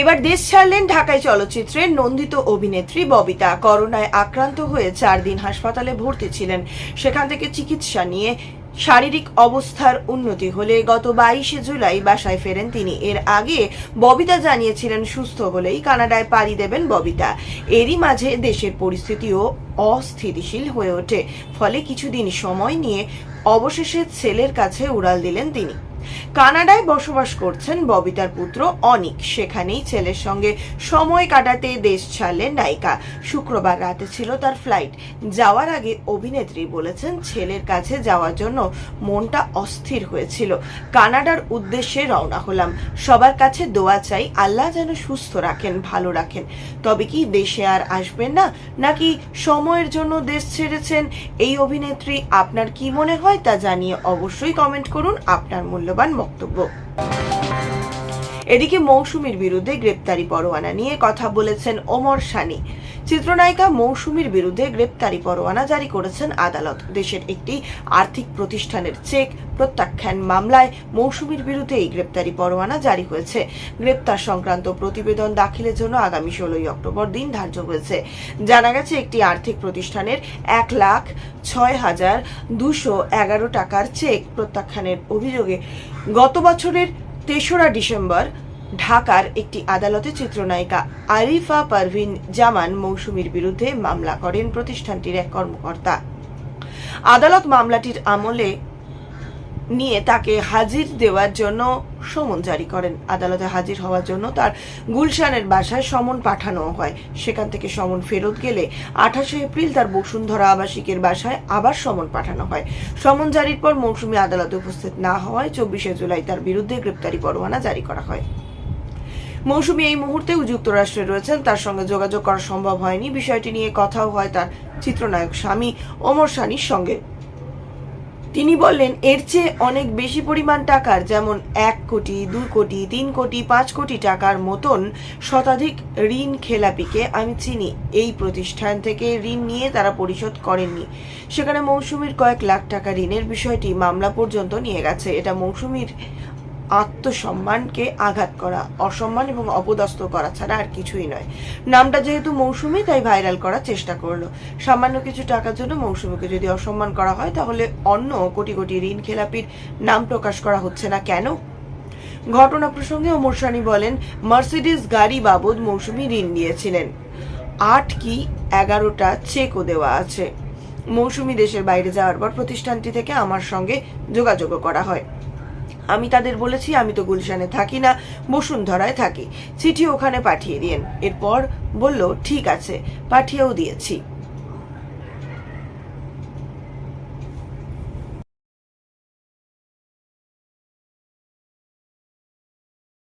এবার দেশ ছাড়লেন ঢাকায় চলচ্চিত্রের নন্দিত অভিনেত্রী ববিতা। করোনায় আক্রান্ত হয়ে চার দিন হাসপাতালে ভর্তি ছিলেন। সেখান থেকে চিকিৎসা নিয়ে শারীরিক অবস্থার উন্নতি হলে গত বাইশে জুলাই বাসায় ফেরেন তিনি। এর আগে ববিতা জানিয়েছিলেন, সুস্থ হলেই কানাডায় পাড়ি দেবেন ববিতা। এরই মাঝে দেশের পরিস্থিতিও অস্থিতিশীল হয়ে ওঠে। ফলে কিছুদিন সময় নিয়ে অবশেষে ছেলের কাছে উড়াল দিলেন তিনি। কানাডায় বসবাস করছেন ববিতার পুত্র অনিক। সেখানেই ছেলের সঙ্গে সময় কাটাতে দেশ ছাড়লেন নায়িকা। শুক্রবার রাতে ছিল তার ফ্লাইট। যাওয়ার আগে অভিনেত্রী বলেছেন ছেলের কাছে যাওয়ার জন্য মনটা অস্থির হয়েছিল। কানাডার উদ্দেশ্যে রওনা হলাম। সবার কাছে দোয়া চাই, আল্লাহ যেন সুস্থ রাখেন, ভালো রাখেন। তবে কি দেশে আর আসবেন না, নাকি সময়ের জন্য দেশ ছেড়েছেন? এই অভিনেত্রী, আপনার কি মনে হয় তা জানিয়ে অবশ্যই কমেন্ট করুন। আপনার মূল্যবান বক্তব্য। এদিকে মৌসুমীর বিরুদ্ধে গ্রেপ্তারি পরোয়ানা নিয়ে কথা বলেছেন ওমর সানি চিত্রনায়িকা মৌসুমীর বিরুদ্ধে গ্রেপ্তারি পরোয়ানা জারি করেছেন আদালত। দেশের একটি আর্থিক প্রতিষ্ঠানের চেক প্রত্যাখ্যান মামলায় মৌসুমীর বিরুদ্ধে এই গ্রেপ্তারি পরোয়ানা জারি হয়েছে। গ্রেপ্তার সংক্রান্ত প্রতিবেদন দাখিলের জন্য আগামী ষোলোই অক্টোবর দিন ধার্য হয়েছে। জানা গেছে, একটি আর্থিক প্রতিষ্ঠানের এক লাখ ছয় হাজার দুশো এগারো টাকার চেক প্রত্যাখ্যানের অভিযোগে গত বছরের তেসরা ডিসেম্বর ঢাকার একটি আদালতে চিত্রনায়িকা আরিফা পারভিন জামান মৌসুমীর বিরুদ্ধে মামলা করেন প্রতিষ্ঠানটির এক কর্মকর্তা। আদালত মামলাটির আমলে নিয়ে তাকে হাজির দেওয়ার জন্য সমন জারি করেন। আদালতে হাজির হওয়ার জন্য তার গুলশানের বাসায় সমন পাঠানো হয়। সেখান থেকে সমন ফেরত গেলে আঠাশে এপ্রিল তার বসুন্ধরা আবাসিকের বাসায় আবার সমন পাঠানো হয়। সমন জারির পর মৌসুমী আদালতে উপস্থিত না হওয়ায় চব্বিশে জুলাই তার বিরুদ্ধে গ্রেপ্তারি পরোয়ানা জারি করা হয়। মৌসুমী এই মুহূর্তে যুক্তরাষ্ট্রে রয়েছেন। তার সঙ্গে যোগাযোগ করা সম্ভব হয়নি। বিষয়টি নিয়ে কথাও হয় তার চিত্রনায়ক স্বামী ওমর সানির সঙ্গে। তিনি বললেন, এর চেয়ে অনেক বেশি পরিমাণ টাকার, যেমন এক কোটি, দু কোটি, তিন কোটি, পাঁচ কোটি টাকার মতন শতাধিক ঋণ খেলাপিকে আমি চিনি। এই প্রতিষ্ঠান থেকে ঋণ নিয়ে তারা পরিশোধ করেননি। সেখানে মৌসুমীর কয়েক লাখ টাকা ঋণের বিষয়টি মামলা পর্যন্ত নিয়ে গেছে। এটা মৌসুমীর আত্মসম্মানকে আঘাত করা, অসম্মান এবং অপদস্থ করা ছাড়া আর কিছুই নয়। নামটা যেহেতু মৌসুমি, তাই ভাইরাল করার চেষ্টা করল। সামান্য কিছু টাকার জন্য মৌসুমিকে যদি অসম্মান করা হয়, তাহলে অন্য কোটি কোটি ঋণ খেলাপির নাম প্রকাশ করা হচ্ছে না কেন? ঘটনা প্রসঙ্গে ওমর বলেন মার্সিডিস গাড়ি বাবদ মৌসুমি ঋণ নিয়েছিলেন। আট কি এগারোটা চেকও দেওয়া আছে। মৌসুমি দেশের বাইরে যাওয়ার পর প্রতিষ্ঠানটি থেকে আমার সঙ্গে যোগাযোগও করা হয়। আমি তাদের বলেছি, আমি তো গুলশানে থাকি না, বসুন্ধরায় থাকি। চিঠি ওখানে পাঠিয়ে দিন এরপর বলল, ঠিক আছে, পাঠিয়েও দিয়েছি।